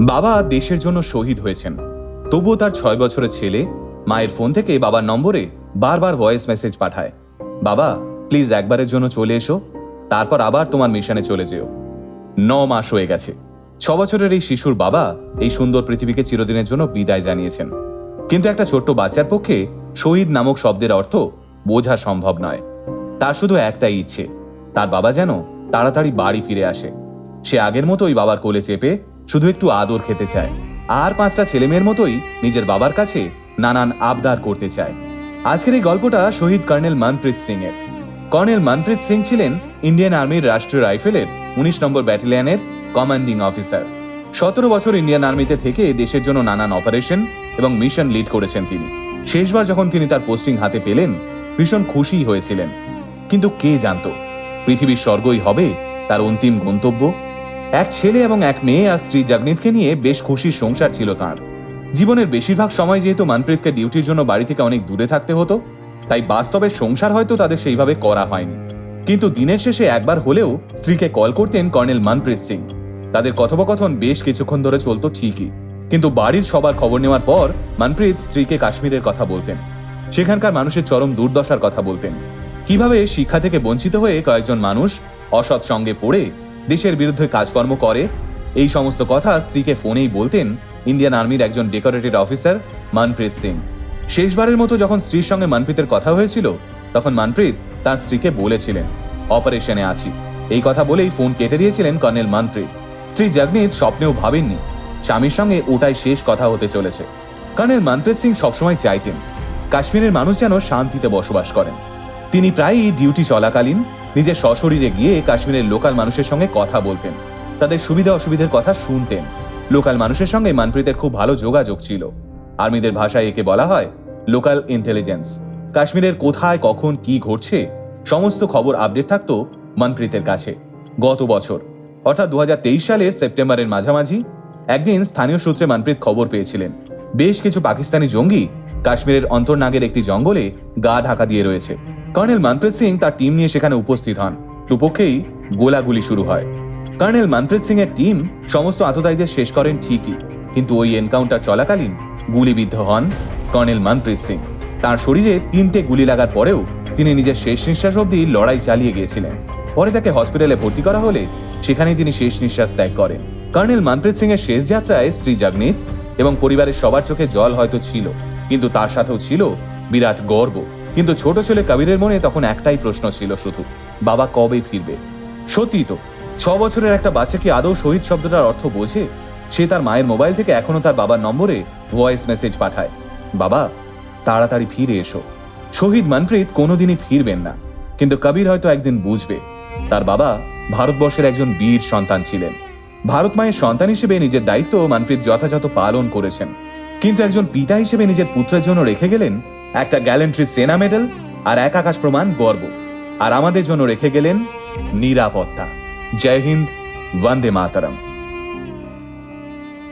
বাবা দেশের জন্য শহীদ হয়েছেন। তবুও তার ছয় বছরের ছেলে মায়ের ফোন থেকে বাবার নম্বরে বারবার ভয়েস মেসেজ পাঠায়। বাবা প্লিজ একবারের জন্য চলে এসো, তারপর আবার তোমার মিশনে চলে যেও। ন মাস হয়ে গেছে। ছ বছরের এই শিশুর বাবা এই সুন্দর পৃথিবীকে চিরদিনের জন্য বিদায় জানিয়েছেন। কিন্তু একটা ছোট্ট বাচ্চার পক্ষে শহীদ নামক শব্দের অর্থ বোঝা সম্ভব নয়। তার শুধু একটাই ইচ্ছে, তার বাবা যেন তাড়াতাড়ি বাড়ি ফিরে আসে। সে আগের মতোই বাবার কোলে চেপে শুধু একটু আদর খেতে চায়। আর পাঁচটা ছেলেমেয়ের মতোই নিজের বাবার কাছে নানান আবদার করতে চায়। আজকের এই গল্পটা শহীদ কর্নেল মনপ্রীত সিং এর কর্নেল মনপ্রীত সিং ছিলেন ইন্ডিয়ান আর্মির রাষ্ট্রীয় রাইফেলের উনিশ নম্বর ব্যাটালিয়নের কমান্ডিং অফিসার। সতেরো বছর ইন্ডিয়ান আর্মিতে থেকে দেশের জন্য নানান অপারেশন এবং মিশন লিড করেছেন তিনি। শেষবার যখন তিনি তার পোস্টিং হাতে পেলেন, ভীষণ খুশি হয়েছিলেন। কিন্তু কে জানতো? পৃথিবীর স্বর্গই হবে তার অন্তিম গন্তব্য এক ছেলে এবং এক মেয়ে আর স্ত্রী জগনিতকে নিয়ে বেশ খুশির সংসার ছিল তার। জীবনের বেশিরভাগ সময় যেহেতু মনপ্রীতকে ডিউটির জন্য বাড়ি থেকে অনেক দূরে থাকতে হতো, তাই বাস্তবে সংসার হয়তো তাদের সেইভাবে করা হয়নি। কিন্তু দিনের শেষে একবার হলেও স্ত্রীকে কল করতেন কর্নেল মনপ্রীত সিং। তাদের কথোপকথন বেশ কিছুক্ষণ ধরে চলতো ঠিকই। কিন্তু বাড়ির সবার খবর নেওয়ার পর মনপ্রীত স্ত্রীকে কাশ্মীরের কথা বলতেন। সেখানকার মানুষের চরম দুর্দশার কথা বলতেন। কীভাবে শিক্ষা থেকে বঞ্চিত হয়ে কয়েকজন মানুষ অসৎ সঙ্গে পড়ে দেশের বিরুদ্ধে কাজকর্ম করে। এই সমস্ত কথা স্ত্রীকে ফোনেই বলতেন ইন্ডিয়ান আর্মির একজন ডেকোরেটেড অফিসার মনপ্রীত সিং। শেষবারের মতো যখন স্ত্রীর সঙ্গে মনপ্রীতের কথা হয়েছিল, তখন মনপ্রীত তার স্ত্রীকে বলেছিলেন, অপারেশনে আছি। এই কথা বলেই ফোন কেটে দিয়েছিলেন কর্নেল মনপ্রীত। স্ত্রী জগনিত স্বপ্নেও ভাবেননি, স্বামীর সঙ্গে ওটাই শেষ কথা হতে চলেছে। কর্নেল মনপ্রীত সিং সবসময় চাইতেন, কাশ্মীরের মানুষ যেন শান্তিতে বসবাস করেন। তিনি প্রায়ই ডিউটি চলাকালীন নিজের সশরীরে গিয়ে কাশ্মীরের লোকাল মানুষের সঙ্গে কথা বলতেন। তাদের সুবিধা অসুবিধার কথা শুনতেন। লোকাল মানুষের সঙ্গে মানপ্রীতের খুব ভালো যোগাযোগ ছিল। আর্মিদের ভাষায় একে বলা হয় লোকাল ইন্টেলিজেন্স। কাশ্মীরের কোথায়, কখন, কি ঘটছে, সমস্ত খবর আপডেট থাকতো মনপ্রীতের কাছে। গত বছর, অর্থাৎ দু হাজার তেইশ সালের সেপ্টেম্বরের মাঝামাঝি, একদিন স্থানীয় সূত্রে মনপ্রীত খবর পেয়েছিলেন। বেশ কিছু পাকিস্তানি জঙ্গি কাশ্মীরের অন্তর্নাগের একটি জঙ্গলে গা ঢাকা দিয়ে রয়েছে। কর্নেল মনপ্রীত সিং তার টিম নিয়ে সেখানে উপস্থিত হন। দুপক্ষেই গোলাগুলি শুরু হয়। কর্নেল মনপ্রীত সিং এর টিম সমস্ত আততায়ীদের শেষ করেন ঠিকই, কিন্তু ওই এনকাউন্টার চলাকালীন গুলিবিদ্ধ হন কর্নেল মনপ্রীত সিং। তার শরীরে তিনটে গুলি লাগার পরেও তিনি নিজের শেষ নিঃশ্বাস অবধি লড়াই চালিয়ে গিয়েছিলেন। পরে তাকে হসপিটালে ভর্তি করা হলে সেখানেই তিনি শেষ নিঃশ্বাস ত্যাগ করেন। কর্নেল মনপ্রীত সিং এর শেষ যাত্রায় স্ত্রী জাগনিত এবং পরিবারের সবার চোখে জল হয়তো ছিল, কিন্তু তার সাথেও ছিল বিরাট গর্ব। কিন্তু ছোট ছেলে কবিরের মনে তখন একটাই প্রশ্ন ছিল শুধু, বাবা কবে ফিরবে? সত্যি তো, ছ বছরের একটা বাচ্চা কি আদৌ শহীদ শব্দটার অর্থ বোঝে? সে তার মায়ের মোবাইল থেকে এখনও তার বাবার নম্বরে ভয়েস মেসেজ পাঠায়। বাবা, তাড়াতাড়ি ফিরে এসো। শহীদ মনপ্রীত কোনোদিনই ফিরবেন না। কিন্তু কবির হয়তো একদিন বুঝবে, তার বাবা ভারতবর্ষের একজন বীর সন্তান ছিলেন। ভারত মায়ের সন্তান হিসেবে নিজের দায়িত্ব মনপ্রীত যথাযথ পালন করেছেন। কিন্তু একজন পিতা হিসেবে নিজের পুত্রের জন্য রেখে গেলেন একটা গ্যালেন্ট্রি সেনা মেডেল আর এক আকাশ প্রমাণ গর্ব। আর আমাদের জন্য রেখে গেলেন নিরাপত্তা। জয় হিন্দ, বন্দে মাতারম।